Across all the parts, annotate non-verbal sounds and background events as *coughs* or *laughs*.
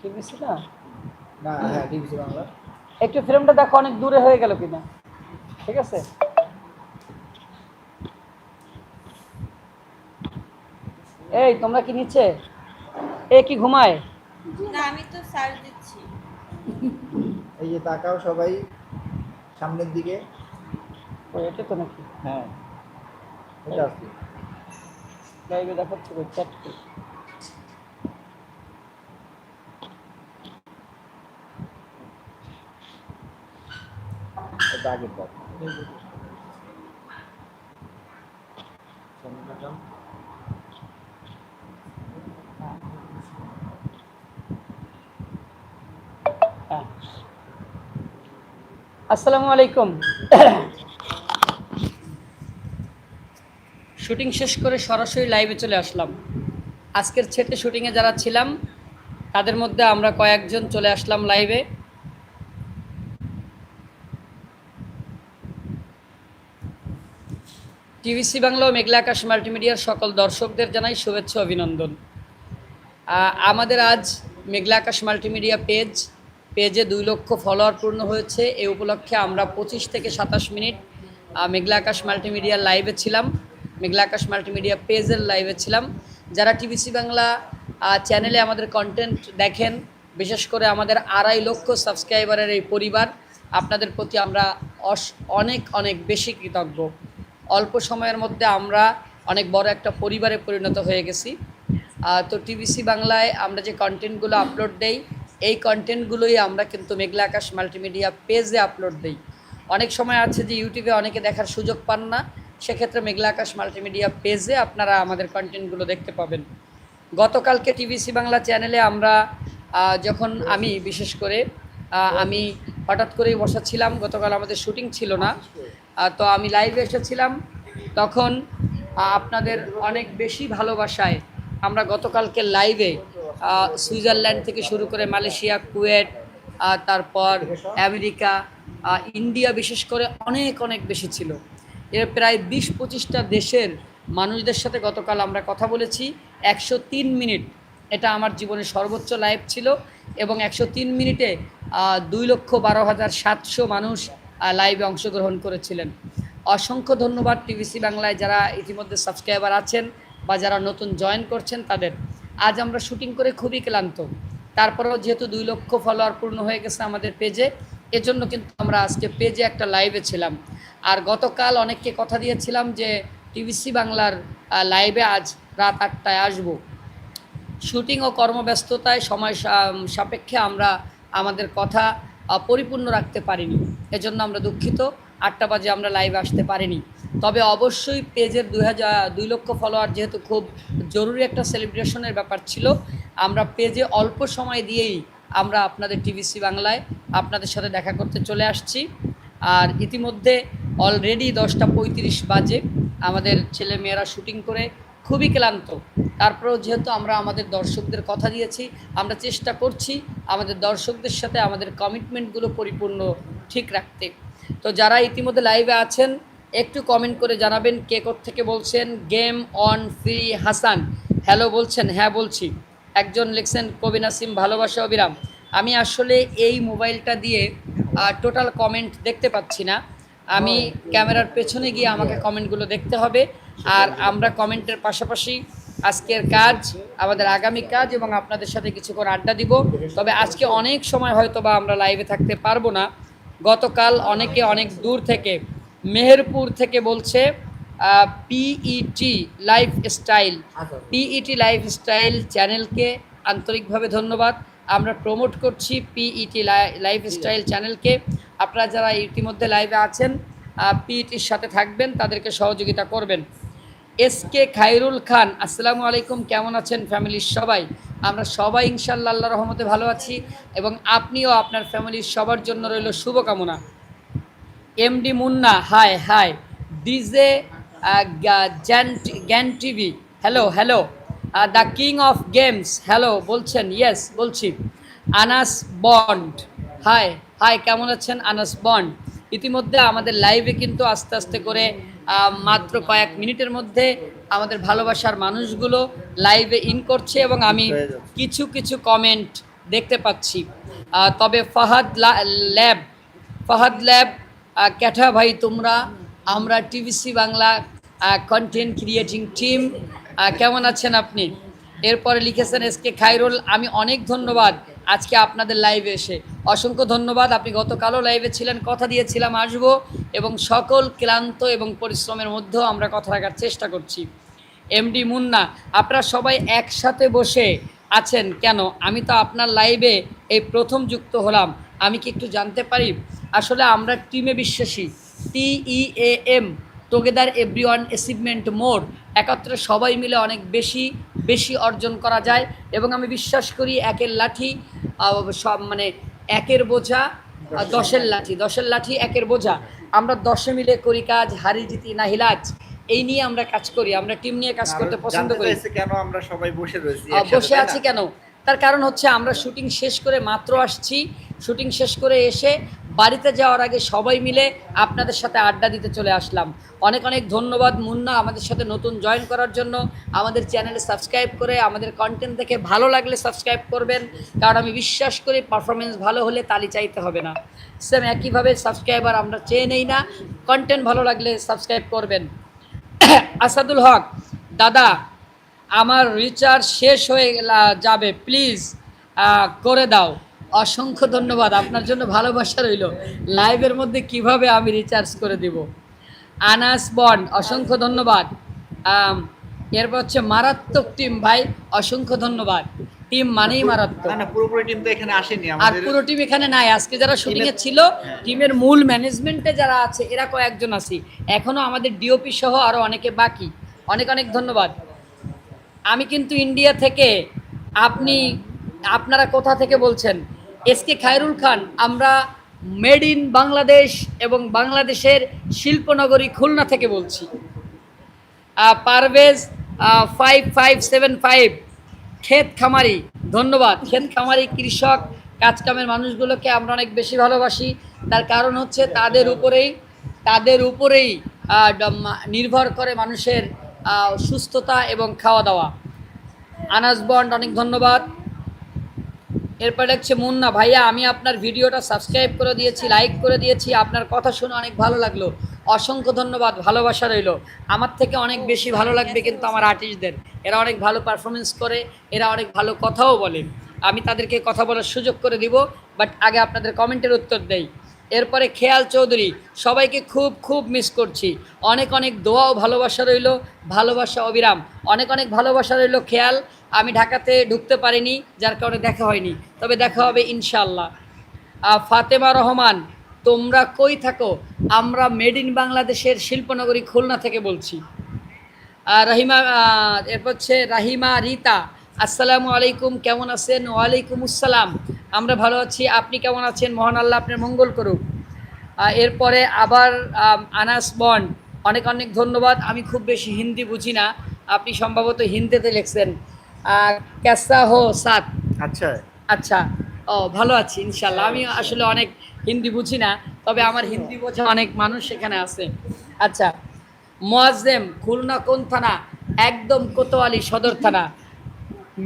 TVC না? না হ্যাঁ টিভিসি বাংলা। একটু ফ্রেমটা দেখো অনেক দূরে হয়ে গেল কিনা। ঠিক আছে? এই তোমরা কি নিচ্ছে? এ কি ঘুমায়? না আমি তো সার্চ দিচ্ছি। এই যে তাকাও সবাই সামনের দিকে। ও এটা তো নাকি? হ্যাঁ। এটা আছে। লাইভে দেখাচ্ছে কই চ্যাট এটা আগের পর আসসালামু আলাইকুম। শুটিং শেষ করে সরাসরি লাইভে চলে আসলাম। আজকের ছেটে শুটিংয়ে যারা ছিলাম, তাদের মধ্যে আমরা কয়েকজন চলে আসলাম লাইভে। টিভিসি বাংলা ও মেঘলা আকাশ মাল্টিমিডিয়ার সকল দর্শকদের জানাই শুভেচ্ছা, অভিনন্দন। আমাদের আজ মেঘলা আকাশ মাল্টিমিডিয়া পেজ, পেজে দুই লক্ষ ফলোয়ার পূর্ণ হয়েছে। এই উপলক্ষে আমরা পঁচিশ থেকে সাতাশ মিনিট মেঘলা আকাশ মাল্টিমিডিয়ার লাইভে ছিলাম, মেঘলা আকাশ মাল্টিমিডিয়া পেজের লাইভে ছিলাম। যারা টিভিসি বাংলা চ্যানেলে আমাদের কন্টেন্ট দেখেন, বিশেষ করে আমাদের আড়াই লক্ষ সাবস্ক্রাইবারের এই পরিবার, আপনাদের প্রতি আমরা অনেক অনেক বেশি কৃতজ্ঞ। অল্প সময়ের মধ্যে আমরা অনেক বড় একটা পরিবারে পরিণত হয়ে গেছি। তো টিভিসি বাংলায় আমরা যে কন্টেন্টগুলো আপলোড দেই, এই কন্টেন্টগুলোই আমরা কিন্তু মেঘলা আকাশ মাল্টিমিডিয়া পেজে আপলোড দেই। অনেক সময় আছে যে ইউটিউবে অনেকে দেখার সুযোগ পান না, সেক্ষেত্রে মেঘলা আকাশ মাল্টিমিডিয়া পেজে আপনারা আমাদের কন্টেন্টগুলো দেখতে পাবেন। গতকালকে টিভিসি বাংলা চ্যানেলে আমরা যখন আমি, বিশেষ করে আমি হঠাৎ করেই বসাচ্ছিলাম গতকাল আমাদের শুটিং ছিল না। তো আমি লাইভে এসেছিলাম। তখন আপনাদের অনেক বেশি ভালোবাসায় আমরা গতকালকে লাইভে সুইজারল্যান্ড থেকে শুরু করে মালয়েশিয়া কুয়েট তারপর আমেরিকা ইন্ডিয়া বিশেষ করে অনেক অনেক বেশি ছিল। এর প্রায় বিশ পঁচিশটা দেশের মানুষদের সাথে গতকাল আমরা কথা বলেছি। একশো তিন মিনিট এটা আমার জীবনের সর্বোচ্চ লাইভ ছিল এবং একশো তিন মিনিটে দুই লক্ষ বারো হাজার সাতশো মানুষ লাইভে অংশগ্রহণ করেছিলেন। অসংখ্য ধন্যবাদ টিভিসি বাংলায় যারা ইতিমধ্যে সাবস্ক্রাইবার আছেন বা যারা নতুন জয়েন করছেন তাদের। আজ আমরা শুটিং করে খুবই ক্লান্ত। তারপরেও যেহেতু দুই লক্ষ ফলোয়ার পূর্ণ হয়ে গেছে আমাদের পেজে এজন্য কিন্তু আমরা আজকে পেজে একটা লাইভে ছিলাম। আর গতকাল অনেককে কথা দিয়েছিলাম যে টিভিসি বাংলার লাইভে আজ রাত আটটায় আসব। শুটিং ও কর্মব্যস্ততায় সময় সাপেক্ষে আমরা আমাদের কথা পরিপূর্ণ রাখতে পারিনি। এজন্য আমরা দুঃখিত। আটটা বাজে আমরা লাইভ আসতে পারিনি। তবে অবশ্যই পেজের দুই হাজার, দুই লক্ষ ফলোয়ার যেহেতু খুব জরুরি একটা সেলিব্রেশনের ব্যাপার ছিল, আমরা পেজে অল্প সময় দিয়েই আমরা আপনাদের টিভিসি বাংলায় আপনাদের সাথে দেখা করতে চলে আসছি। আর ইতিমধ্যে অলরেডি দশটা পঁয়ত্রিশ বাজে। আমাদের ছেলে মেয়েরা শুটিং করে খুবই ক্লান্ত। তারপরেও যেহেতু আমরা আমাদের দর্শকদের কথা দিয়েছি আমরা চেষ্টা করছি আমাদের দর্শকদের সাথে আমাদের কমিটমেন্টগুলো পরিপূর্ণ ঠিক রাখতে। তো যারা ইতিমধ্যে লাইভে আছেন একটু কমেন্ট করে জানাবেন কে থেকে বলছেন। Game on free Hasan hello বলছেন হ্যাঁ বলছি। একজন লিখছেন কবি নাসিম ভালোবাসা অবিরাম। আমি আসলে এই মোবাইলটা দিয়ে টোটাল কমেন্ট দেখতে পাচ্ছি না। আমি ক্যামেরার পেছনে গিয়ে আমাকে কমেন্টগুলো দেখতে হবে। আর আমরা কমেন্টের পাশাপাশি আজকের কাজ, আমাদের আগামী কাজ এবং আপনাদের সাথে কিছুক্ষণ আড্ডা দিব। তবে আজকে অনেক সময় হয়তো বা আমরা লাইভে থাকতে পারব না। গতকাল অনেকে অনেক দূর থেকে, মেহেরপুর থেকে বলছে P E T lifestyle P E T lifestyle চ্যানেলকে আন্তরিকভাবে ধন্যবাদ। আমরা প্রমোট করছি পিইটি লাইফ স্টাইল চ্যানেলকে আপনারা যারা ইতিমধ্যে লাইভে আছেন পিইটির সাথে থাকবেন, তাদেরকে সহযোগিতা করবেন। এস কে খায়রুল খান, আসসালামু আলাইকুম, কেমন আছেন ফ্যামিলির সবাই? আমরা সবাই ইনশাল্লাহ আল্লাহ রহমতে ভালো আছি এবং আপনিও আপনার ফ্যামিলির সবার জন্য রইল শুভকামনা। MD Munna hi hi DJ Gyan TV. Hello hello. The king of games, hello, বলছেন, ইয়েস, বলছি। আনাস বন্ড হাই হাই কেমন আছেন আনাস বন্ড? ইতিমধ্যে আমাদের লাইভে কিন্তু আস্তে আস্তে করে মাত্র কয়েক মিনিটের মধ্যে আমাদের ভালোবাসার মানুষগুলো লাইভে ইন করছে এবং আমি কিছু কিছু কমেন্ট দেখতে পাচ্ছি। তবে ফাহাদ ল্যাব ফাহাদ ল্যাব ক্যাঠা ভাই তোমরা আমরা TVC Bangla content creating team কেমন আছেন আপনি? এরপরে লিখেছেন এস কে খাইরুল আমি অনেক ধন্যবাদ। আজকে আপনাদের লাইভে এসে। অসংখ্য ধন্যবাদ, আপনি গতকালও লাইভে ছিলেন, কথা দিয়েছিলাম, আসব। এবং সকল ক্লান্ত এবং পরিশ্রমের মধ্যেও আমরা কথা রাখার চেষ্টা করছি। এমডি মুন্না, আপনারা সবাই একসাথে বসে আছেন কেন? আমি তো আপনার লাইভে এই প্রথম যুক্ত হলাম। আমি কি একটু জানতে পারি? আসলে আমরা টিমে বিশ্বাসী T E A M together everyone achievement more একত্রে সবাই মিলে অনেক বেশি বেশি অর্জন করা যায়। এবং আমি বিশ্বাস করি একের লাঠি সব মানে একের বোঝা দশের লাঠি। দশের লাঠি একের বোঝা। আমরা দশে মিলে করি কাজ হারি জিতি নাহিলাজ এই নিয়ে আমরা কাজ করি আমরা টিম নিয়ে কাজ করতে পছন্দ করি। কেন আমরা সবাই বসে রয়েছি বসে আছি কেন? তার কারণ হচ্ছে আমরা শুটিং শেষ করে মাত্র আসছি। শুটিং শেষ করে এসে বাড়িতে যাওয়ার আগে সবাই মিলে আপনাদের সাথে আড্ডা দিতে চলে আসলাম। অনেক অনেক ধন্যবাদ মুন্না আমাদের সাথে নতুন জয়েন করার জন্য। আমাদের চ্যানেলে সাবস্ক্রাইব করে আমাদের কন্টেন্ট দেখে ভালো লাগলে সাবস্ক্রাইব করবেন। কারণ আমি বিশ্বাস করি পারফরমেন্স ভালো হলে তালি চাইতে হবে না। সেম একইভাবে সাবস্ক্রাইবার আমরা চেয়ে নেই না। কন্টেন্ট ভালো লাগলে সাবস্ক্রাইব করবেন। *coughs* আসাদুল হক, দাদা, আমার রিচার্জ শেষ হয়ে যাবে। প্লিজ করে দাও। অসংখ্য ধন্যবাদ আপনার জন্য ভালোবাসা রইল। লাইভের মধ্যে কীভাবে আমি রিচার্জ করে দিব? আনাস বন্ড অসংখ্য ধন্যবাদ। এরপর হচ্ছে মারাত্মক টিম ভাই অসংখ্য ধন্যবাদ। টিম মানেই মারাত্মক। না পুরোপুরি টিম তো এখানে আসেনি আর পুরো টিম এখানে নাই। আজকে যারা শুটিং এ ছিল টিমের মূল ম্যানেজমেন্টে যারা আছে এরা কয়েকজন আছি। এখনও আমাদের ডিওপি সহ আরও অনেকে বাকি। অনেক অনেক ধন্যবাদ। আমি কিন্তু ইন্ডিয়া থেকে আপনি আপনারা কোথা থেকে বলছেন? এস কে খায়রুল খান, আমরা মেড ইন বাংলাদেশ এবং বাংলাদেশের শিল্পনগরী খুলনা থেকে বলছি। Parvez five five seven five ক্ষেত খামারি, ধন্যবাদ। ক্ষেত খামারি কৃষক, কাজকামের মানুষগুলোকে আমরা অনেক বেশি ভালোবাসি। তার কারণ হচ্ছে তাদের উপরেই তাদের উপরেই নির্ভর করে মানুষের সুস্থতা এবং খাওয়া দাওয়া। আনাস বন্ড, অনেক ধন্যবাদ। এরপরে হচ্ছে মুন্না, ভাইয়া, আমি আপনার ভিডিওটা সাবস্ক্রাইব করে দিয়েছি লাইক করে দিয়েছি, আপনার কথা শুনে অনেক ভালো লাগল। অসংখ্য ধন্যবাদ, ভালোবাসা রইল। আমার থেকে অনেক বেশি ভালো লাগবে কিন্তু আমার আর্টিস্টদের এরা অনেক ভালো পারফরমেন্স করে, এরা অনেক ভালো কথাও বলে। আমি তাদেরকে কথা বলার সুযোগ করে দিব বাট আগে আপনাদের কমেন্টের উত্তর দেই। এরপরে খেয়াল চৌধুরী, সবাইকে খুব খুব মিস করছি। অনেক অনেক দোয়াও ভালোবাসা রইল। ভালোবাসা অবিরাম। অনেক অনেক ভালোবাসা রইল খেয়াল। আমি ঢাকাতে ঢুকতে পারিনি, যার কারণে দেখা হয়নি। তবে দেখা হবে ইনশাল্লাহ ফাতেমা রহমান, তোমরা কই থাকো? আমরা মেড ইন বাংলাদেশের শিল্পনগরী খুলনা থেকে বলছি। রাহিমা এরপর হচ্ছে রাহিমা রিতা। আসসালামু আলাইকুম, কেমন আছেন? ওয়ালাইকুম আসসালাম। আমরা ভালো আছি, আপনি কেমন আছেন? মহান আল্লাহ আপনার মঙ্গল করুক। এরপরে আবার আনাস বন্ড অনেক অনেক ধন্যবাদ। আমি খুব বেশি হিন্দি বুঝি না। আপনি সম্ভবত হিন্দিতে লিখছেন। আর ক্যাসা হো সাত আচ্ছা। আচ্ছা ও ভালো আছি ইনশাল্লাহ আমি আসলে অনেক হিন্দি বুঝি না তবে আমার হিন্দি বোঝা অনেক মানুষ সেখানে আছে। আচ্ছা মোয়াজ্জেম খুলনা কোন থানা? একদম কোতোয়ালি সদর থানা।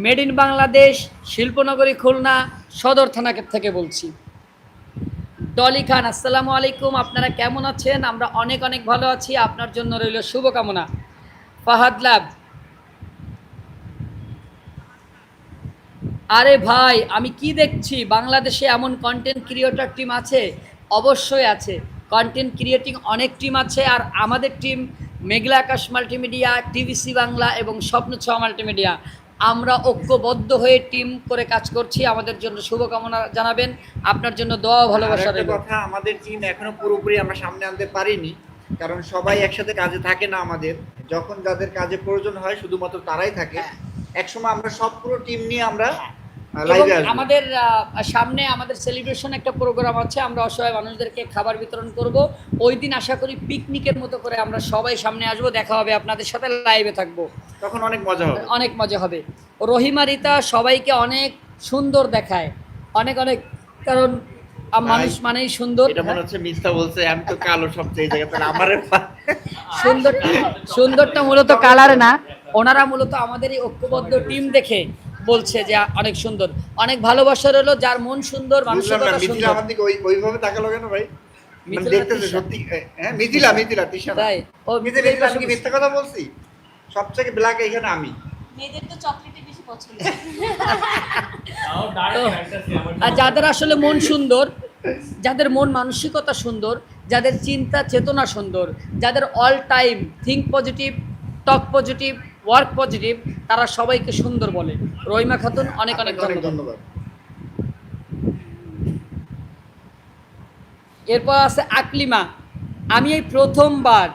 মেড ইন বাংলাদেশ শিল্পনগরী খুলনা সদর থানা থেকে বলছি। ডলি খান আসসালামু আলাইকুম। আপনারা কেমন আছেন? আমরা অনেক অনেক ভালো আছি। আপনার জন্য রইল শুভকামনা। ফাহাদ লাভ আরে ভাই আমি কি দেখছি? বাংলাদেশে এমন কন্টেন্ট ক্রিয়েটর টিম আছে? অবশ্যই আছে। কন্টেন্ট ক্রিয়েটিং অনেক টিম আছে আর আমাদের team Meghla Akash multimedia TVC Bangla এবং স্বপ্ন ছ মাল্টিমিডিয়া আমরা ঐক্যবদ্ধ হয়ে টিম করে কাজ করছি। আমাদের জন্য শুভকামনা জানাবেন। আপনার জন্য দোয়া ও ভালোবাসা কথা আমাদের টিম এখনও পুরোপুরি আমরা সামনে আনতে পারিনি। কারণ সবাই একসাথে কাজে থাকে না আমাদের। যখন যাদের কাজে প্রয়োজন হয় শুধুমাত্র তারাই থাকে। একসময় আমরা সব পুরো টিম নিয়ে আমরা আসব। আমাদের সামনে আমাদের সেলিব্রেশন একটা প্রোগ্রাম আছে আমরা অসহায় মানুষদেরকে খাবার বিতরণ করব। ওই দিন আশা করি পিকনিকের মতো করে আমরা সবাই সামনে আসব দেখা হবে আপনাদের সাথে লাইভে থাকব। তখন অনেক মজা হবে। অনেক মজা হবে। রহিমা রিতা সবাইকে অনেক সুন্দর দেখায়। অনেক অনেক কারণ মানুষ মানেই সুন্দর। এটা মনে হচ্ছে মিথ্যা বলছে আমি তো কালো সবচেয়ে তাহলে আমারে *laughs* সুন্দরটা মূলত কালার না। ওনারা মূলত আমাদের এই ঐক্যবদ্ধ টিম দেখে বলছে যে অনেক সুন্দর। অনেক ভালোবাসা রইল যার মন সুন্দর মানসিকতা সুন্দর। আমার দিকে ওই ওইভাবে তাকালো কেন ভাই? মানে মিথিলা সত্যি হ্যাঁ মিথিলা মিথিলা তিশা তাই। ও মিথিলা আমি কি মিথ্যা কথা বলছি? সবথেকে ব্ল্যাক এখানে আমি। মেয়েদের তো চকলেটই বেশি পছন্দ। আর যাদের আসলে মন সুন্দর যাদের মন মানসিকতা সুন্দর যাদের চিন্তা চেতনা সুন্দর যাদের all time think positive talk positive work positive তারা সবাইকে সুন্দর বলে। রহিমা খাতুন অনেক অনেক ধন্যবাদ। এরপর আছে আকলিমা। আমি এই প্রথমবার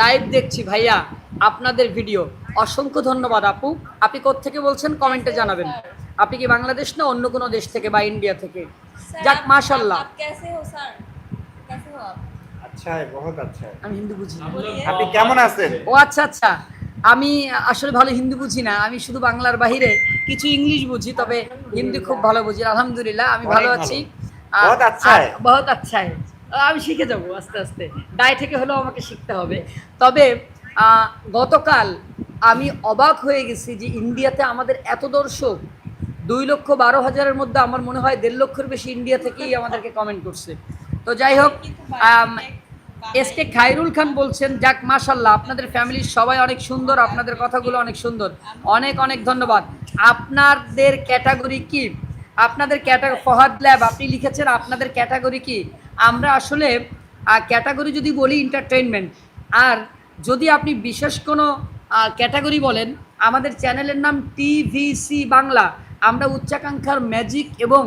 লাইভ দেখছি ভাইয়া আপনাদের ভিডিও অসংখ্য ধন্যবাদ আপু। আপনি থেকে বলছেন? কমেন্টে জানাবেন। আপনি কি বাংলাদেশ না অন্য কোনো দেশ থেকে বা ইন্ডিয়া থেকে? যাক মাশাল্লাহ আচ্ছা, আচ্ছা আমি হিন্দু বুঝি আপনি কেমন আছেন? ও আচ্ছা আচ্ছা। আমি আসলে ভালো হিন্দি বুঝি না। আমি শুধু বাংলার বাহিরে কিছু ইংলিশ বুঝি তবে হিন্দি খুব ভালো বুঝি। আলহামদুলিল্লাহ আমি ভালো আছি। বহুত আচ্ছা আচ্ছা আমি শিখে যাব আস্তে আস্তে। গায়ে থেকে হলেও আমাকে শিখতে হবে। তবে গতকাল আমি অবাক হয়ে গেছি যে ইন্ডিয়াতে আমাদের এত দর্শক দুই লক্ষ বারো হাজারের মধ্যে আমার মনে হয় দেড় লক্ষের বেশি ইন্ডিয়া থেকেই আমাদেরকে কমেন্ট করছে। তো যাই হোক এস কে খায়রুল খান বলছেন, যাক মাশাল্লাহ আপনাদের ফ্যামিলির সবাই অনেক সুন্দর, আপনাদের কথাগুলো অনেক সুন্দর। অনেক অনেক ধন্যবাদ। আপনাদের ক্যাটাগরি কি? আপনাদের ক্যাটাগরি ফহাদ ল্যাব, আপনি লিখেছেন আপনাদের ক্যাটাগরি কি? আমরা আসলে ক্যাটাগরি যদি বলি এন্টারটেইনমেন্ট আর যদি আপনি বিশেষ কোনো ক্যাটাগরি বলেন, আমাদের চ্যানেলের নাম টিভিসি বাংলা। আমরা উচ্চাকাঙ্ক্ষার ম্যাজিক এবং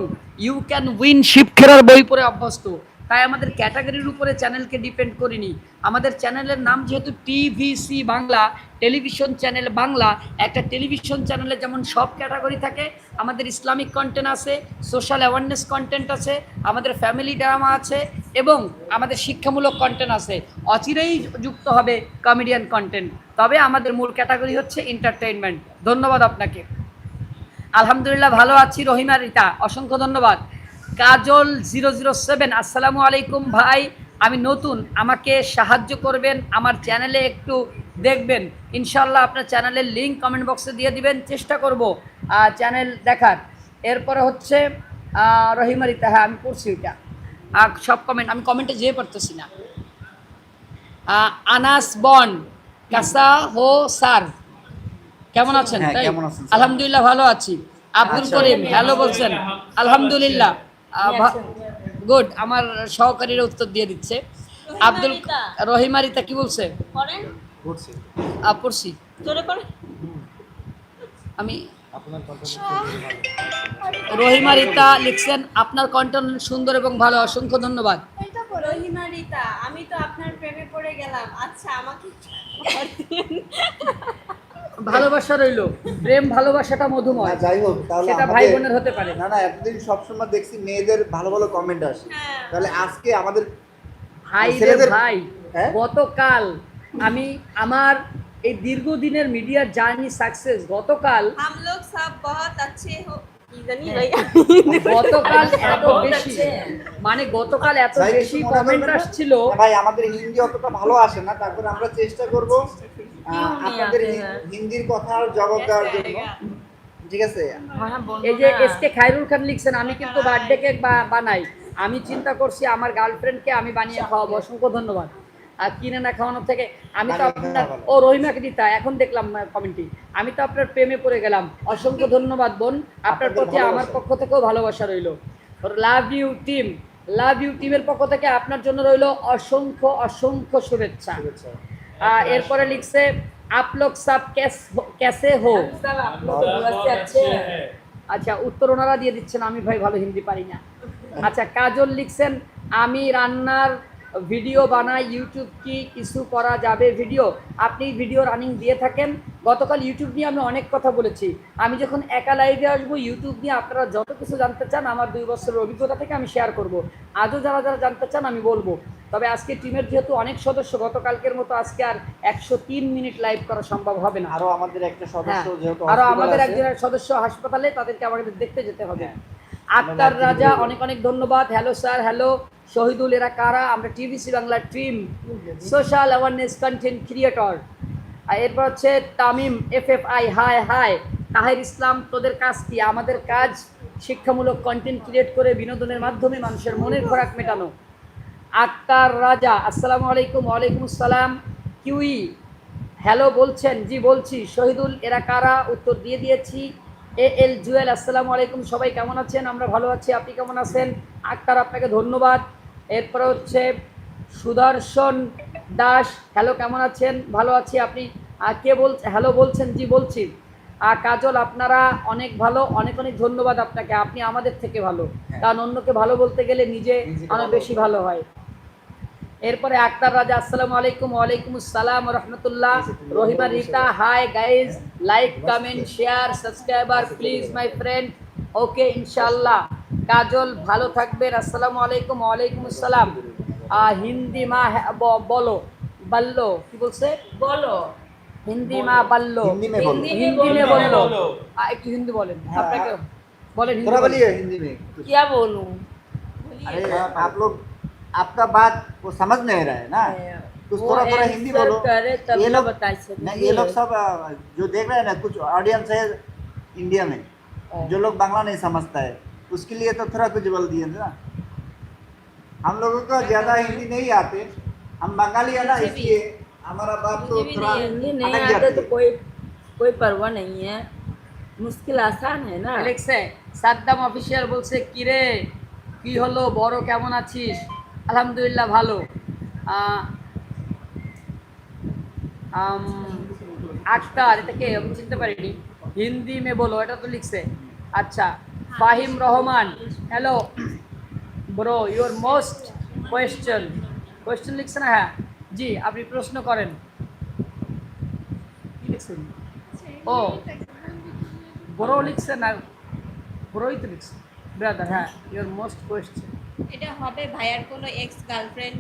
ইউ ক্যান উইন শিবখেরার বই পড়ে অভ্যস্ত। তাই আমাদের ক্যাটাগরির উপরে চ্যানেলকে ডিপেন্ড করিনি। আমাদের চ্যানেলের নাম যেহেতু TVC Bangla, television channel Bangla, একটা টেলিভিশন চ্যানেলে যেমন সব ক্যাটাগরি থাকে, আমাদের ইসলামিক কন্টেন্ট আছে সোশ্যাল অ্যাওয়ারনেস কন্টেন্ট আছে, আমাদের ফ্যামিলি ড্রামা আছে এবং আমাদের শিক্ষামূলক কন্টেন্ট আছে। অচিরেই যুক্ত হবে কমেডিয়ান কন্টেন্ট তবে আমাদের মূল ক্যাটাগরি হচ্ছে এন্টারটেইনমেন্ট ধন্যবাদ আপনাকে। আলহামদুলিল্লাহ ভালো আছি রহিমা, রিতা। অসংখ্য ধন্যবাদ। কাজল জিরো জিরো সেভেন আসসালামু আলাইকুম ভাই। আমি নতুন আমাকে সাহায্য করবেন আমার চ্যানেলে একটু দেখবেন। ইনশাল্লাহ আপনার চ্যানেলের লিঙ্ক কমেন্ট বক্সে দিয়ে দিবেন চেষ্টা করব চ্যানেল দেখার। এরপরে হচ্ছে আহ, রহিমা রিতা হ্যাঁ আমি পড়ছি ওইটা। আর সব কমেন্ট আমি কমেন্টে যেয়ে পড়তেছি না। আনাস বন কাসা হো সার। কেমন আছেন? হ্যাঁ, কেমন আলহামদুলিল্লাহ ভালো আছি। আব্দুল আচ্ছা। করিম হ্যালো বলছেন। আলহামদুলিল্লাহ। গুড আমার সহকারীরা উত্তর দিয়ে দিচ্ছে। আব্দুল রহিমারিতা। রহিমারিতা কি বলছে? পড়ছি। আমি আপনার রহিমারিতা লিখছেন আপনার কন্টেন্ট সুন্দর এবং ভালো অসংখ্য ধন্যবাদ। রহিমা রিতা আমি তো আপনার প্রেমে পড়ে গেলাম। আচ্ছা আমাকে ভালোবাসা রইলো প্রেম ভালোবাসাটা মধুময় যাই হোক তাহলে সেটা আমাদের- ভাই বোনের হতে পারে না না এতদিন সবসময় দেখছি মেয়েদের ভালো ভালো কমেন্ট আসে হ্যাঁ। তাহলে আজকে আমাদের ভাই রে ছেলেদের- ভাই হ্যাঁ? গতকাল আমি আমার এই দীর্ঘদিনের মিডিয়ার জার্নি সাকসেস গতকাল हम लोग सब बहुत अच्छे हो কি জানি হ্যাঁ। ভাই গতকাল এত বেশি মানে গতকাল এত ভাই, বেশি কিছু মনে কমেন্ট করবেন না? আসছিল ভাই আমাদের হিন্দি অতটা ভালো আসে না তারপরে আমরা চেষ্টা করব আহ, আপনাদের হিন্দির কথার জবাব দেওয়ার জন্য। ঠিক আছে? এই যে এস কে খায়রুল খান লিখছেন আমি কিন্তু বার্থডে কেক বানাই। আমি চিন্তা করছি আমার গার্লফ্রেন্ডকে আমি বানিয়ে খাওয়াবো। অসংখ্য ধন্যবাদ। আর কিনে না খাওয়ানোর থেকে আমি তো আপনার। ও রহিমাকে দিতা এখন দেখলাম কমেন্টটি। আমি তো আপনার প্রেমে পড়ে গেলাম। অসংখ্য ধন্যবাদ বোন। আপনার প্রতি আমার পক্ষ থেকেও ভালোবাসা রইল। Love you team love you টিমের পক্ষ থেকে আপনার জন্য রইল অসংখ্য অসংখ্য শুভেচ্ছা। এরপরে লিখছে আপ লোক সব कैसे हो আচ্ছা উত্তর ওনারা দিয়ে দিচ্ছেন আমি ভাই ভালো হিন্দি পারি না আচ্ছা কাজল লিখছেন আমি রান্নার ভিডিও বানাই ইউটিউব কি কিছু করা যাবে? ভিডিও আপনি ভিডিও রানিং দিয়ে থাকেন। গতকাল ইউটিউব নিয়ে আমি অনেক কথা বলেছি। আমি যখন একা লাইভে আসব ইউটিউব নিয়ে আপনারা যত কিছু জানতে চান আমার দুই বছরের অভিজ্ঞতা থেকে আমি শেয়ার করব। আজও যারা যারা জানতে চান আমি বলব। তবে আজকে টিমের যেহেতু অনেক সদস্য গতকালকের মতো আজকে আর একশো তিন মিনিট লাইভ করা সম্ভব হবে না। আরও আমাদের একটা হ্যাঁ সদস্য যেহেতু আরও আমাদের একজন সদস্য হাসপাতালে তাদেরকে আমাদের দেখতে যেতে হবে। হ্যাঁ। আক্তার রাজা অনেক অনেক ধন্যবাদ। হ্যালো স্যার হ্যালো শহীদুল এরা কারা? আমরা TVC Bangla team social awareness content creator আর এরপর হচ্ছে Tamim F F I hi hi Taher Islam তোদের কাজ কি? আমাদের কাজ শিক্ষামূলক কন্টেন্ট ক্রিয়েট করে বিনোদনের মাধ্যমে মানুষের মনের খোরাক মেটানো। আক্তার রাজা আসসালামু আলাইকুম ওয়ালাইকুম আসসালাম। কিউই হ্যালো বলছেন জি বলছি। শহীদুল এরা কারা? উত্তর দিয়ে দিয়েছি। এ এল জুয়েল আসসালামু আলাইকুম। সবাই কেমন আছেন? আমরা ভালো আছি। আপনি কেমন আছেন? আক্তার আপনাকে ধন্যবাদ। এরপরে হচ্ছে সুদর্শন দাস। হ্যালো কেমন আছেন? ভালো আছি। আপনি কে বল হ্যালো বলছেন? জি বলছি। আর কাজল আপনারা অনেক ভালো অনেক অনেক ধন্যবাদ আপনাকে। আপনি আমাদের থেকে ভালো। কারণ অন্যকে ভালো বলতে গেলে নিজে অনেক বেশি ভালো হয়। এরপরে আক্তার রাজা আসসালামু আলাইকুম ওয়ালাইকুম আসসালাম রহমতুল্লাহ Rahima Rita hi guys like comment share subscriber please my friend okay ইনশাল্লাহ কাজল ভালো থাকবেন আসসালামু আলাইকুম ওয়ালাইকুম আসসালাম আহ, হিন্দি মা হ্যাঁ, ব- বলো বললো কি বলছে বলো হিন্দি মা বললো हिंदी में बोलो हिंदी হিন্দি মে বললো। বললো আহ, একটু হিন্দি বলেন হ্যাঁ, আপনাকে বলেন হিন্দি थोड़ा বলেন। बोलिए हिंदी में कुछ। क्या बोलूं अरे आप लोग आपका बात वो समझ नहीं रहे ना कुछ थोड़ा थोड़ा हिंदी बोलो करे तब ये ना लोग बता नहीं ये लोग सब अ, जो देख रहे हैं ना कुछ ऑडियंस है इंडिया में जो लोग बांग्ला नहीं समझता है उसके लिए तो थोड़ा कुछ बोल दिए ना हम लोगों को ज्यादा हिंदी नहीं आते हम बंगाली है ना मुझे भी। इसलिए हमारा बात तो मुझे भी थोड़ा नहीं हिंदी नहीं अटक आते जाती तो है। कोई कोई परवाह नहीं है मुश्किल आसान है ना লিখছে সাদ্দাম অফিসিয়াল বলছে কিরে কি হলো বড় কেমন আছিস আলহামদুলিল্লাহ, ভালো। আক্তার এটাকে আমি চিনতে পারিনি। হিন্দি মে বলো, এটা তো লিখছে। আচ্ছা Fahim Rahman hello bro your most question question লিখছে না? হ্যাঁ। জি, আপনি প্রশ্ন করেন। লিখছেন? ও। বড় লিখছে না? বড়ই তো লিখছে। ব্রাদার হ্যাঁ ইউর মোস্ট কোয়েশ্চেন এটা হবে ভাইয়ার কোনো এক্স গার্লফ্রেন্ড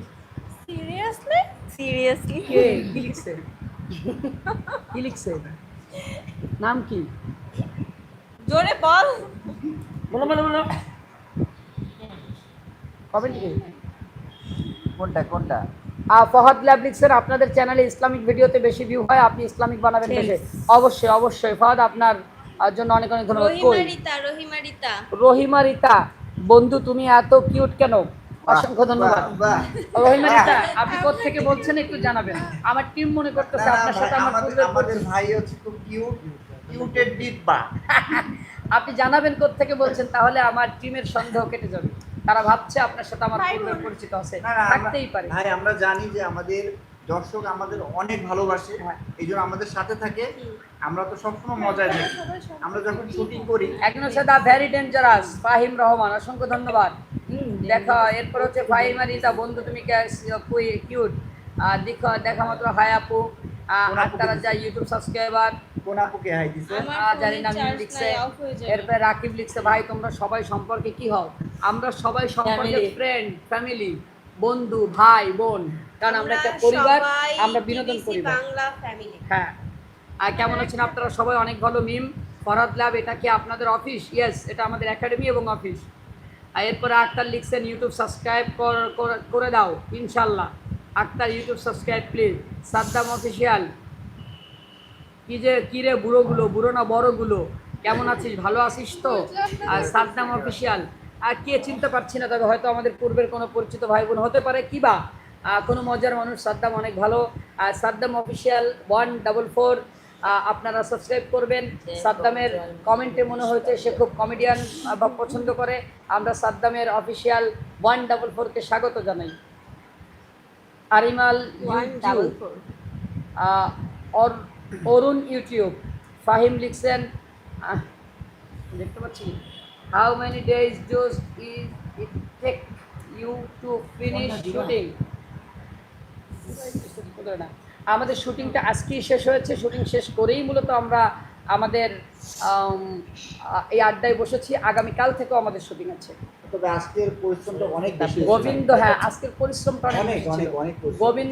সিরিয়াসলি সিরিয়াসলি কে? কি লিখছে কি লিখছে নাম কি? জোরে বল। বলো বলো বলো। কবে থেকে? কোনটা কোনটা? ফহাদ ল্যাব লিখছেন আপনাদের চ্যানেলে ইসলামিক ভিডিওতে বেশি ভিউ হয় আপনি ইসলামিক বানাবেন দেশে। অবশ্যই অবশ্যই। ফহাদ আপনার জন্য অনেক অনেক ধন্যবাদ। রহিমা রহিমা রিতা। রহিমা রিতা। বন্ধু তুমি এত কিউট কেন? অসংখ্য ধন্যবাদ। আপনি কোথেকে বলছেন একটু জানাবেন? আমার টিম মনে করতেছে আপনার সাথে আমার পূর্বের ভাই হচ্ছে খুব কিউট কিউটেড ডিব্বা আপনি জানাবেন থেকে বলছেন তাহলে আমার টিমের সন্দেহ কেটে যাবে। তারা ভাবছে আপনার সাথে আমার পরিচিত আছে। থাকতেই পারে। ভাই আমরা জানি যে আমাদের দর্শক আমাদের অনেক ভালোবাসে হ্যাঁ। এই জন্য আমাদের সাথে থাকে। আমরা তো সবসময় মজায় থাকি। আমরা যখন শুটিং করি একজন সাথে ভ্যারি ডেঞ্জারাস ফাহিম রহমান অসংখ্য ধন্যবাদ। দেখা এরপর হচ্ছে ফাহিম আর ইতা বন্ধু তুমি কিউট। দেখা দেখা মাত্র হাই আপু। আপনারা যা ইউটিউব সাবস্ক্রাইবার কোন হাই দিছে? জানি না আমি লিখছে। এরপরে রাকিব লিখছে ভাই তোমরা সবাই সম্পর্কে কি হও? আমরা সবাই সম্পর্কে ফ্রেন্ড ফ্যামিলি বন্ধু ভাই বোন। কারণ আমরা একটা পরিবার আমরা বিনোদন পরিবার। বাংলা ফ্যামিলি হ্যাঁ। আর কেমন আছেন আপনারা সবাই? অনেক ভালো মিম। ফরহাদ ল্যাব এটা কি আপনাদের অফিস ইয়েস এটা আমাদের একাডেমি এবং অফিস আর এরপরে আক্তার লিখছেন ইউটিউব সাবস্ক্রাইব করে দাও ইনশাল্লাহ। Akhtar YouTube subscribe please Saddam official কি যে কী রে বুড়োগুলো বুড়ো না বড়গুলো। কেমন আছিস? ভালো আছিস তো? আর সাদ্দাম অফিসিয়াল আর কে চিনতে পারছি না তবে হয়তো আমাদের পূর্বের কোনো পরিচিত ভাই বোন হতে পারে কিবা কোনো মজার মানুষ সাদ্দাম অনেক ভালো। Saddam official one double four আপনারা সাবস্ক্রাইব করবেন। সাদ্দামের কমেন্টে মনে হয়েছে সে খুব কমেডিয়ান বা পছন্দ করে। আমরা সাদ্দামের অফিসিয়াল ওয়ান ডাবল ফোরকে স্বাগত জানাই। আরিমাল অরুণ ইউটিউব ফাহিম লিখছেন। দেখতে পাচ্ছি? How many days does is it take you to finish shooting আমাদের শুটিংটা আজকেই শেষ হয়েছে শুটিং শেষ করেই মূলত আমরা আমাদের এই আড্ডায় বসেছি। আগামীকাল থেকেও আমাদের শুটিং আছে। তবে আজকের পরিশ্রমটা অনেক বেশি গোবিন্দ হ্যাঁ আজকের পরিশ্রমটা অনেক অনেক অনেক ছিল। অনেক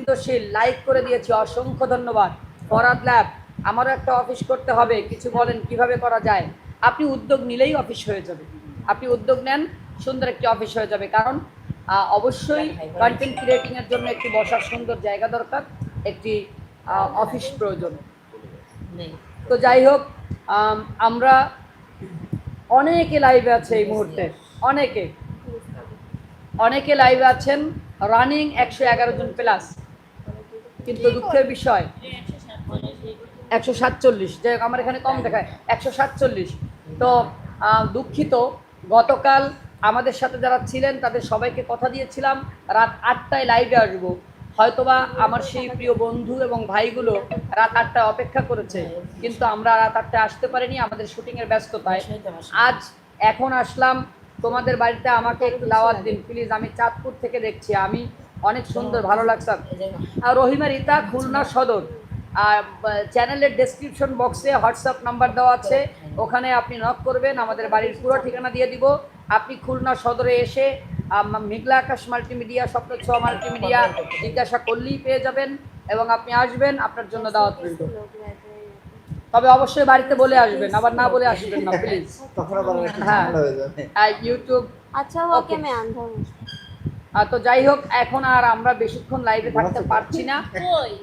লাইক করে দিয়েছি। অসংখ্য ধন্যবাদ। ফরাদ ল্যাব আমারও একটা অফিস করতে হবে। কিছু বলেন কীভাবে করা যায়? আপনি উদ্যোগ নিলেই অফিস হয়ে যাবে। আপনি উদ্যোগ নেন সুন্দর একটি অফিস হয়ে যাবে। কারণ অবশ্যই কন্টেন্ট ক্রিয়েটিং এর জন্য একটি বসার সুন্দর জায়গা দরকার একটি অফিস প্রয়োজন। তো যাই হোক আমরা অনেকে লাইভে আছে এই মুহূর্তে। অনেকে। অনেকে লাইভে আছেন রানিং একশো এগারো জন প্লাস কিন্তু দুঃখের বিষয় একশো সাতচল্লিশ। যাই হোক আমার এখানে কম দেখায় একশো সাতচল্লিশ। তো দুঃখিত। গতকাল আমাদের সাথে যারা ছিলেন, তাদের সবাইকে কথা দিয়েছিলাম। রাত আটটায় লাইভে আসব। হয়তোবা আমার সেই প্রিয় বন্ধু এবং ভাইগুলো রাত আটটায় অপেক্ষা করেছে। কিন্তু আমরা রাত আটটায় আসতে পারিনি, আমাদের শুটিংয়ের ব্যস্ততায়। আজ এখন আসলাম। তোমাদের বাড়িতে আমাকে একটু দাওয়াত দিন। প্লিজ আমি চাঁদপুর থেকে দেখছি। আমি অনেক সুন্দর, ভালো লাগছে। আর রহিমা, রিতা, খুলনা সদর। আর চ্যানেলের ডেসক্রিপশন বক্সে হোয়াটসঅ্যাপ নাম্বার দেওয়া আছে। ওখানে আপনি নক করবেন আমাদের বাড়ির পুরো ঠিকানা দিয়ে দিব। আপনি খুলনা সদরে এসে মেঘলা আকাশ মাল্টিমিডিয়া স্বপ্ন ছোঁয়া মাল্টিমিডিয়া জিজ্ঞাসা করলেই পেয়ে যাবেন এবং আপনি আসবেন আপনার জন্য দাওয়াত রইল। তবে অবশ্যই বাড়িতে বলে আসবেন আবার না বলে আসবেন না প্লিজ হ্যাঁ। ইউটিউব আচ্ছা ওকে আমি আন্ধা তো যাই হোক এখন আর আমরা বেশিক্ষণ লাইভে থাকতে পারছি না।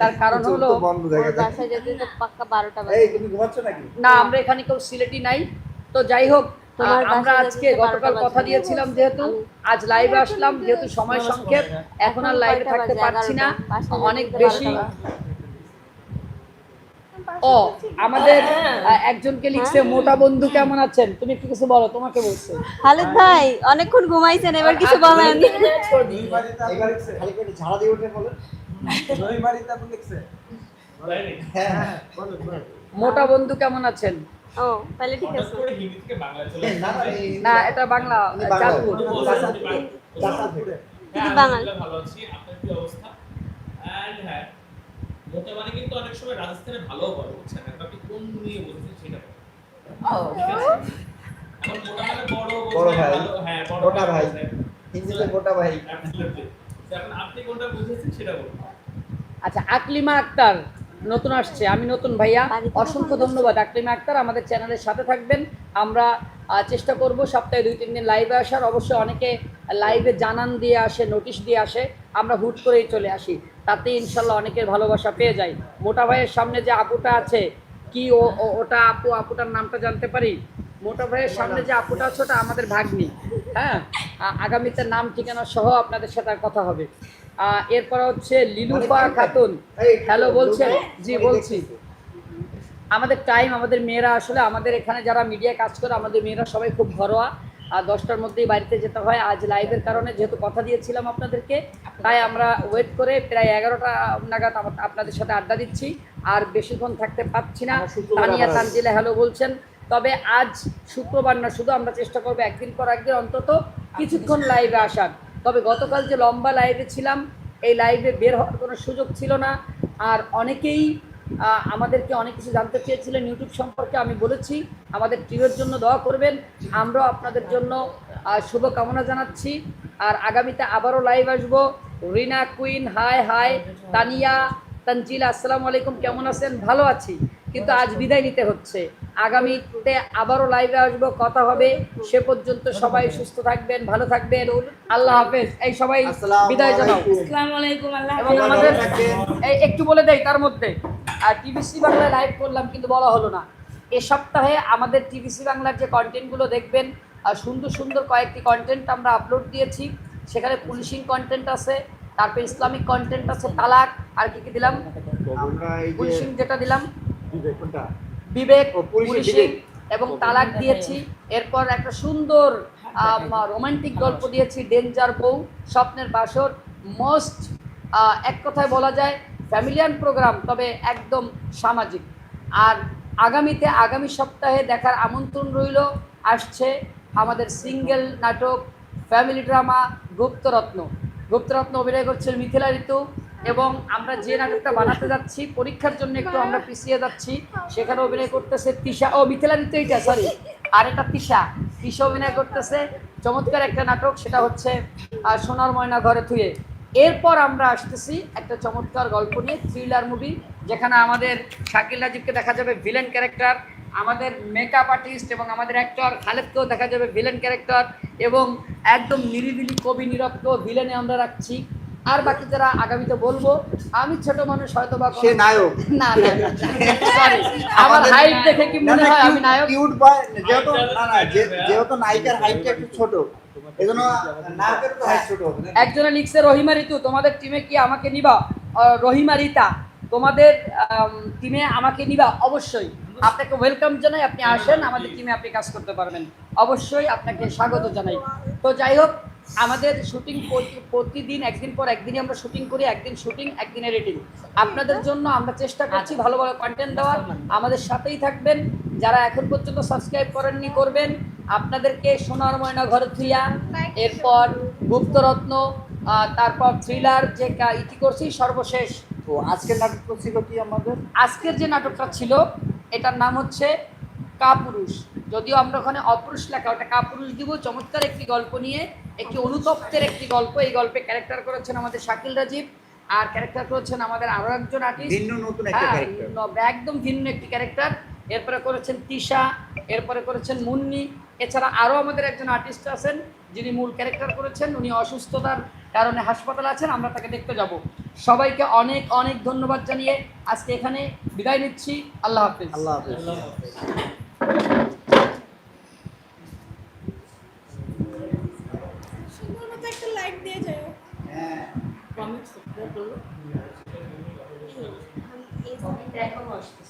তার কারণ হলো না আমরা এখানে কেউ সিলেটি নাই। তো যাই হোক আমরা আজকে গতকাল কথা দিয়েছিলাম যেহেতু আজ লাইভে আসলাম যেহেতু সময় সংক্ষেপ এখন আর লাইভে থাকতে পারছি না। অনেক বেশি। ও আমাদের একজনকে লিখছে মোটা বন্ধু কেমন আছেন? তুমি একটু কিছু বলো তোমাকে বলছে। খালিদ ভাই অনেকক্ষণ ঘুমাইছেন এবার কিছু বলেন। এবার খালি করে ঝাড়া দিয়ে উঠে বলেন হ্যাঁ হ্যাঁ মোটা বন্ধু কেমন আছেন? ও তাহলে ঠিক আছে। না এটা বাংলা চাঁদপুর। চাচাপুরে। ভালো আছি আপনার কি অবস্থা? হ্যাঁ মোটা মানে কিন্তু অনেক সময় রাজস্থানে ভালো এখন আপনি কোন নিয়ে বলছেন সেটা বলুন। ঠিক আছে? এখন মোটা বড় বড় ভাই। হ্যাঁ বড় ভাই। হিন্দিতে মোটা ভাই। এখন আপনি কোনটা বুঝেছেন সেটা বলুন। আচ্ছা আকলিমা আক্তার নতুন আসছে। আমি নতুন ভাইয়া। অসংখ্য ধন্যবাদ আকলিমা আক্তার। আমাদের চ্যানেলের সাথে থাকবেন। আমরা চেষ্টা করব সপ্তাহে দুই তিন দিন লাইভে আসার। অবশ্যই অনেকে লাইভে জানান দিয়ে আসে নোটিশ দিয়ে আসে। আমরা হুট করেই চলে আসি। তাতে ইনশাল্লাহ অনেকের ভালোবাসা পেয়ে যায়। মোটা ভাইয়ের সামনে যে আপুটা আছে কি ও ওটা আপু আপুটার নামটা জানতে পারি? মোটা ভাইয়ের সামনে যে আপুটা আছে ওটা আমাদের ভাগ্নি। হ্যাঁ? আগামীতে নাম ঠিকানা সহ আপনাদের সাথে আর কথা হবে। এরপর হচ্ছে লিলুফা খাতুন। হ্যালো বলছেন? জি বলছি। আমাদের টাইম আমাদের মেয়েরা আসলে আমাদের এখানে যারা মিডিয়া কাজ করে আমাদের মেয়েরা সবাই খুব ঘরোয়া। আর দশটার মধ্যেই বাড়িতে যেতে হয়। আজ লাইভের কারণে যেহেতু কথা দিয়েছিলাম আপনাদেরকে তাই আমরা ওয়েট করে প্রায় এগারোটা নাগাদ আপনাদের সাথে আড্ডা দিচ্ছি। আর বেশিক্ষণ থাকতে পারছি না। তানিয়া তানজিলা হ্যালো বলছেন। তবে আজ শুক্রবার না শুধু আমরা চেষ্টা করব একদিন পর একদিন অন্তত কিছুক্ষণ লাইভে আসার। তবে গতকাল যে লম্বা লাইভে ছিলাম এই লাইভে বের হওয়ার কোনো সুযোগ ছিল না। আর অনেকেই আমাদেরকে অনেক কিছু জানতে চেয়েছিলেন ইউটিউব সম্পর্কে আমি বলেছি। আমাদের টিমের জন্য দোয়া করবেন। আমরাও আপনাদের জন্য শুভকামনা জানাচ্ছি। আর আগামীতে আবারও লাইভ আসব। Rina queen hi hi Tania Tanjila আসসালামু আলাইকুম কেমন আছেন? ভালো আছি। কিন্তু আজ বিদায় নিতে হচ্ছে। আগামীতে আবারও লাইভে আসব কথা হবে। সে পর্যন্ত সবাই সুস্থ থাকবেন ভালো থাকবেন। আল্লাহ হাফেজ। এই সবাই বিদায় জানাও। আসসালামু আলাইকুম আল্লাহ এবং আমাদের একটু বলে দেই তার মধ্যে। টিভিসি বাংলায় লাইভ করলাম কিন্তু বলা হলো না। এ সপ্তাহে আমাদের টিভিসি বাংলার যে কন্টেন্টগুলো দেখবেন আর সুন্দর সুন্দর কয়েকটি কন্টেন্ট আমরা আপলোড দিয়েছি। সেখানে পুলিশিং কন্টেন্ট আছে তারপর ইসলামিক কন্টেন্ট আছে তালাক আর কি কি দিলাম? পুলিশিং যেটা দিলাম। বিবেক পুলিশিং এবং তালাক দিয়েছি। এরপর একটা সুন্দর রোমান্টিক গল্প দিয়েছি ডেঞ্জার বউ স্বপ্নের বাসর। মোস্ট এক কথায় বলা যায় ফ্যামিলিয়ান প্রোগ্রাম, তবে একদম সামাজিক। আর আগামীতে, আগামী সপ্তাহে দেখার আমন্ত্রণ রইল, আসছে আমাদের সিঙ্গেল নাটক, ফ্যামিলি ড্রামা, গুপ্তরত্ন। গুপ্তরত্ন অভিনয় করছেন মিথিলা ঋতু এবং আমরা যে নাটকটা বানাতে যাচ্ছি, পরীক্ষার জন্য একটু আমরা পিছিয়ে যাচ্ছি, সেখানে অভিনয় করতেছে তিশা। ও, মিথিলা ঋতু এইটা সরি আর এটা তিশা। তিশা অভিনয় করতেছে। চমৎকার একটা নাটক, সেটা হচ্ছে সোনার ময়না ঘরে থুয়ে। এরপর আমরা আসতেছি একটা চমৎকার গল্প নিয়ে থ্রিলার মুভি যেখানে আমাদের শাকিল রাজীবকে দেখা যাবে ভিলেন ক্যারেক্টার আমাদের মেকআপ আর্টিস্ট এবং আমাদের অ্যাক্টর খালেদকেও দেখা যাবে ভিলেন ক্যারেক্টার এবং একদম নিরিবিলি কবি নিরক্ত ভিলেনে আমরা রাখছি। আর বাকি যারা আগামীতে বলব আমি ছোট মানুষ হয়তো বা সে নায়ক। না না সরি আমার হাইট দেখে কি মনে হয় আমি নায়ক? কিউট বয় যেহেতু না না যেহেতু নায়িকার হাইটটা একটু ছোট। একজনে লিখছে, রহিমা ঋতু, তোমাদের টিমে কি আমাকে নিবা? রহিমা রিতা, তোমাদের টিমে আমাকে নিবা? অবশ্যই। আপনাকে ওয়েলকাম জানাই, আপনি আসেন, আমাদের টিমে আপনি কাজ করতে পারবেন। অবশ্যই, আপনাকে স্বাগত জানাই। তো যাই হোক আমাদের শুটিং প্রতিদিন একদিন পর একদিনই আমরা শুটিং করি একদিন শুটিং একদিন এডিটিং আপনাদের জন্য আমরা চেষ্টা করছি ভালো ভালো কন্টেন্ট দেওয়ার। আমাদের সাথেই থাকবেন। যারা এখন পর্যন্ত সাবস্ক্রাইব করেননি করবেন। আপনাদেরকে সোনার ময়না ঘর থুইয়া এরপর গুপ্তরত্ন তারপর থ্রিলার যে ইতি করছি সর্বশেষ। তো আজকের নাটক ছিল কি আমাদের? আজকের যে নাটকটা ছিল এটার নাম হচ্ছে কাপুরুষ। যদিও আমরা ওখানে অপুরুষ লেখা ওটা কাপুরুষ দিব চমৎকার একটি গল্প নিয়ে একটি অনুতপ্তের একটি গল্প এই গল্পে ক্যারেক্টার করেছেন আমাদের শাকিল রাজীব আর ক্যারেক্টার করেছেন আমাদের আরও একজন আর্টিস্ট ভিন্ন নতুন একটা হ্যাঁ, একদম ভিন্ন একটি ক্যারেক্টার এরপরে করেছেন তিশা এরপরে করেছেন মুন্নি এছাড়া আরও আমাদের একজন আর্টিস্ট আছেন যিনি মূল ক্যারেক্টার করেছেন উনি অসুস্থতার কারণে হাসপাতালে আছেন আমরা তাকে দেখতে যাব। সবাইকে অনেক অনেক ধন্যবাদ জানিয়ে আজকে এখানে বিদায় নিচ্ছি। আল্লাহ হাফিজ। আল্লাহ হাফেজ। vamos o Google. Hum. Hum. Hum. Hum. Hum.